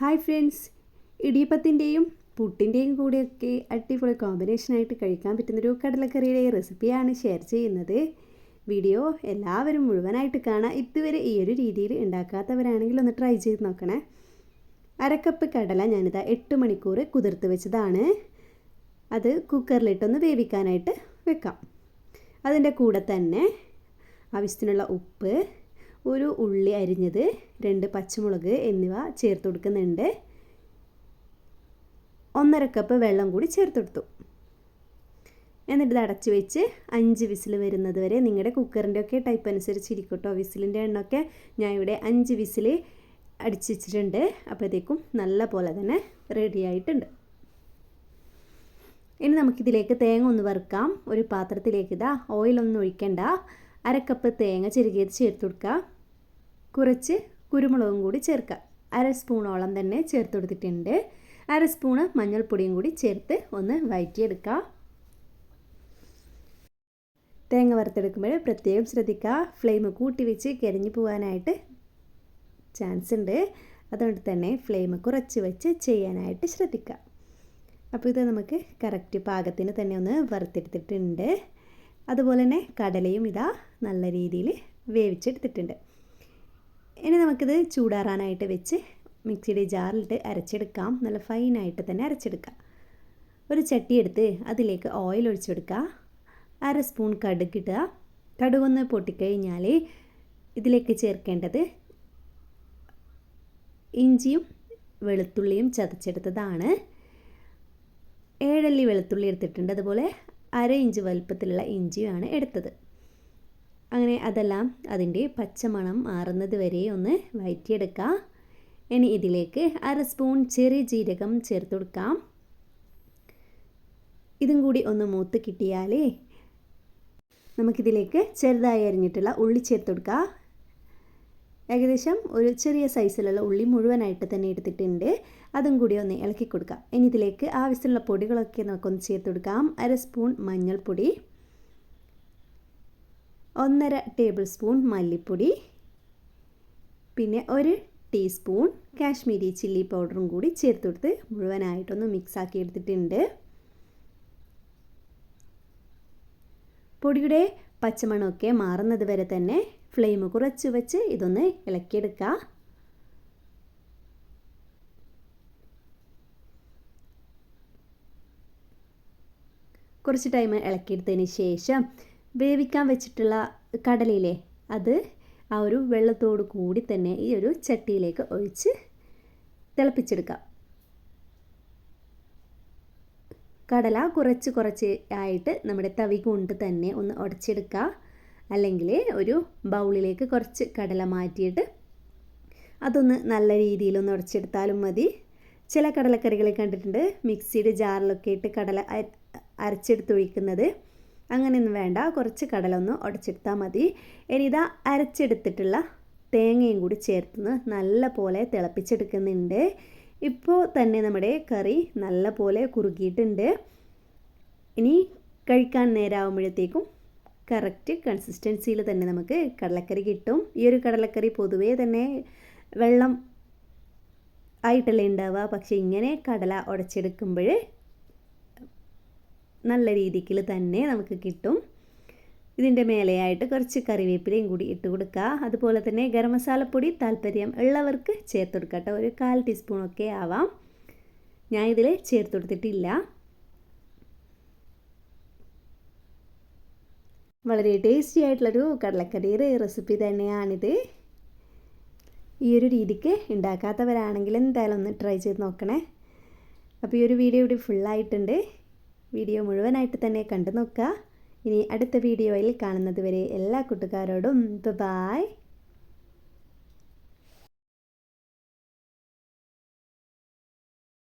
Hi friends. ഇടിയപ്പത്തിന്റെയും പുട്ടിന്റെയും കൂടെയൊക്കെ അടിപൊളി കോമ്പിനേഷനായിട്ട് കഴിക്കാൻ പറ്റുന്നൊരു കടലക്കറിയുടെ റെസിപ്പിയാണ് ഷെയർ ചെയ്യുന്നത്. വീഡിയോ എല്ലാവരും മുഴുവനായിട്ട് കാണാം. ഇതുവരെ ഈ ഒരു രീതിയിൽ ഉണ്ടാക്കാത്തവരാണെങ്കിൽ ഒന്ന് ട്രൈ ചെയ്ത് നോക്കണേ. അരക്കപ്പ് കടല ഞാനിതാ എട്ട് മണിക്കൂർ കുതിർത്ത് വെച്ചതാണ്. അത് കുക്കറിലിട്ടൊന്ന് വേവിക്കാനായിട്ട് വെക്കാം. അതിന്റെ കൂടെ തന്നെ ആവശ്യത്തിനുള്ള ഉപ്പ് ഒരു ഉള്ളി അരിഞ്ഞത് രണ്ട് പച്ചമുളക് എന്നിവ ചേർത്ത് കൊടുക്കുന്നുണ്ട്. ഒന്നര കപ്പ് വെള്ളം കൂടി ചേർത്ത് കൊടുത്തു. എന്നിട്ട് ഇത് അടച്ചു വെച്ച് അഞ്ച് വിസിൽ വരുന്നത് വരെ നിങ്ങളുടെ കുക്കറിന്റെ ഒക്കെ ടൈപ്പ് അനുസരിച്ച് ഇരിക്കട്ടോ വിസിലിന്റെ എണ്ണമൊക്കെ ഞാൻ ഇവിടെ അഞ്ച് വിസിൽ അടിച്ചു വെച്ചിട്ടുണ്ട്. അപ്പോഴത്തേക്കും നല്ല പോലെ തന്നെ റെഡി ആയിട്ടുണ്ട്. ഇനി നമുക്കിതിലേക്ക് തേങ്ങ ഒന്ന് വറുക്കാം. ഒരു പാത്രത്തിലേക്ക് ഇതാ ഓയിലൊന്നും ഒഴിക്കണ്ട. അരക്കപ്പ് തേങ്ങ ചെറുകിയത് ചേർത്ത് കൊടുക്കുക കുറച്ച് കുരുമുളകും കൂടി ചേർക്കുക. അര സ്പൂണോളം തന്നെ ചേർത്ത് കൊടുത്തിട്ടുണ്ട്. അര സ്പൂണ് മഞ്ഞൾപ്പൊടിയും കൂടി ചേർത്ത് ഒന്ന് വഴറ്റിയെടുക്കുക തേങ്ങ വറുത്തെടുക്കുമ്പോൾ പ്രത്യേകം ശ്രദ്ധിക്കുക. ഫ്ലെയിം കൂട്ടി വെച്ച് കരിഞ്ഞു പോകാനായിട്ട് ചാൻസ് ഉണ്ട്. അതുകൊണ്ട് തന്നെ ഫ്ലെയിം കുറച്ച് വെച്ച് ചെയ്യാനായിട്ട് ശ്രദ്ധിക്കുക. അപ്പോൾ ഇത് നമുക്ക് കറക്റ്റ് പാകത്തിന് തന്നെ ഒന്ന് വറുത്തെടുത്തിട്ടുണ്ട്. അതുപോലെ തന്നെ കടലയും ഇതാ നല്ല രീതിയിൽ വേവിച്ചെടുത്തിട്ടുണ്ട്. ഇനി നമുക്കിത് ചൂടാറാനായിട്ട് വെച്ച് മിക്സിയുടെ ജാറിലിട്ട് അരച്ചെടുക്കാം. നല്ല ഫൈനായിട്ട് തന്നെ അരച്ചെടുക്കാം. ഒരു ചട്ടി എടുത്ത് അതിലേക്ക് ഓയിൽ ഒഴിച്ചെടുക്കുക. അര സ്പൂൺ കടുക് ഇടുക. കടുകൊന്ന് പൊട്ടിക്കഴിഞ്ഞാൽ ഇതിലേക്ക് ചേർക്കേണ്ടത് ഇഞ്ചിയും വെളുത്തുള്ളിയും ചതച്ചെടുത്തതാണ്. ഏഴല്ലി വെളുത്തുള്ളി എടുത്തിട്ടുണ്ട്. അതുപോലെ അര ഇഞ്ച് വലുപ്പത്തിലുള്ള ഇഞ്ചിയാണ് എടുത്തത്. അങ്ങനെ അതെല്ലാം അതിന്റെ പച്ചമണം മാറുന്നത് വരെ ഒന്ന് വയറ്റിയെടുക്കാം. ഇനി ഇതിലേക്ക് അര സ്പൂൺ ചെറിയ ജീരകം ചേർത്ത് കൊടുക്കാം. ഇതും കൂടി ഒന്ന് മൂത്ത് കിട്ടിയാലേ നമുക്കിതിലേക്ക് ചെറുതായി അരിഞ്ഞിട്ടുള്ള ഉള്ളി ചേർത്ത് കൊടുക്കാം. ഏകദേശം ഒരു ചെറിയ സൈസിലുള്ള ഉള്ളി മുഴുവനായിട്ട് തന്നെ എടുത്തിട്ടുണ്ട്. അതും കൂടി ഒന്ന് ഇളക്കി കൊടുക്കാം. ഇനി ഇതിലേക്ക് ആവശ്യമുള്ള പൊടികളൊക്കെ നമുക്കൊന്ന് ചേർത്ത് കൊടുക്കാം. അര സ്പൂൺ മഞ്ഞൾപ്പൊടി. ഒന്നര ടേബിൾ സ്പൂൺ മല്ലിപ്പൊടി പിന്നെ ഒരു ടീസ്പൂൺ കാശ്മീരി ചില്ലി പൗഡറും കൂടി ചേർത്ത് കൊടുത്ത് മുഴുവനായിട്ടൊന്ന് മിക്സ് ആക്കി എടുത്തിട്ടുണ്ട്. പൊടിയുടെ പച്ചമണമൊക്കെ മാറുന്നത് വരെ തന്നെ ഫ്ലെയിം കുറച്ച് വെച്ച് ഇതൊന്ന് ഇളക്കിയെടുക്കുക. കുറച്ച് ടൈം ഇളക്കിയെടുത്തതിന് ശേഷം വേവിക്കാൻ വെച്ചിട്ടുള്ള കടലയിലെ അത് ആ ഒരു വെള്ളത്തോട് കൂടി തന്നെ ഈ ഒരു ചട്ടിയിലേക്ക് ഒഴിച്ച് തിളപ്പിച്ചെടുക്കാം. കടല കുറച്ച് കുറച്ച് ആയിട്ട് നമ്മുടെ തവി കൊണ്ട് തന്നെ ഒന്ന് ഉടച്ചെടുക്കുക അല്ലെങ്കിൽ ഒരു ബൗളിലേക്ക് കുറച്ച് കടല മാറ്റിയിട്ട് അതൊന്ന് നല്ല രീതിയിലൊന്ന് ഉടച്ചെടുത്താലും മതി. ചില കടലക്കറികൾ കണ്ടിട്ടുണ്ട്. മിക്സിയുടെ ജാറിലൊക്കെ ഇട്ട് കടല അരച്ചെടുത്തൊഴിക്കുന്നത്. അങ്ങനെയൊന്നും വേണ്ട. കുറച്ച് കടല ഒന്ന് ഉടച്ചെടുത്താൽ മതി. ഇനി ഇതാ അരച്ചെടുത്തിട്ടുള്ള തേങ്ങയും കൂടി ചേർത്ത് നല്ല പോലെ തിളപ്പിച്ചെടുക്കുന്നുണ്ട്. ഇപ്പോൾ തന്നെ നമ്മുടെ കറി നല്ല പോലെ കുറുകിയിട്ടുണ്ട്. ഇനി കഴിക്കാൻ നേരമാകുമ്പോഴത്തേക്കും കറക്റ്റ് കൺസിസ്റ്റൻസിയിൽ തന്നെ നമുക്ക് കടലക്കറി കിട്ടും. ഈ ഒരു കടലക്കറി പൊതുവേ തന്നെ വെള്ളം ആയിട്ടല്ലേ ഉണ്ടാവുക. പക്ഷേ ഇങ്ങനെ കടല ഉടച്ചെടുക്കുമ്പോൾ നല്ല രീതിക്കിൽ തന്നെ നമുക്ക് കിട്ടും. ഇതിന്റെ മേലെയായിട്ട് കുറച്ച് കറിവേപ്പിലയും കൂടി ഇട്ട് കൊടുക്കുക. അതുപോലെ തന്നെ ഗരം മസാലപ്പൊടി താല്പര്യം ഉള്ളവർക്ക് ചേർത്ത് കൊടുക്കുക കേട്ടോ ഒരു കാൽ ടീസ്പൂണൊക്കെ ആവാം. ഞാൻ ഇതിൽ ചേർത്ത് കൊടുത്തിട്ടില്ല. വളരെ ടേസ്റ്റി ആയിട്ടുള്ളൊരു കടലക്കറിയുടെ റെസിപ്പി തന്നെയാണിത്. ഈ ഒരു രീതിക്ക് ഉണ്ടാക്കാത്തവരാണെങ്കിൽ എന്തായാലും ഒന്ന് ട്രൈ ചെയ്ത് നോക്കണേ. അപ്പോൾ ഈ ഒരു വീഡിയോ ഇവിടെ ഫുള്ളായിട്ടുണ്ട് വീഡിയോ മുഴുവനായിട്ട് തന്നെ കണ്ടു നോക്കുക. ഇനി അടുത്ത വീഡിയോയിൽ കാണുന്നത് വരെ എല്ലാ കൂട്ടുകാരോടും ബായ്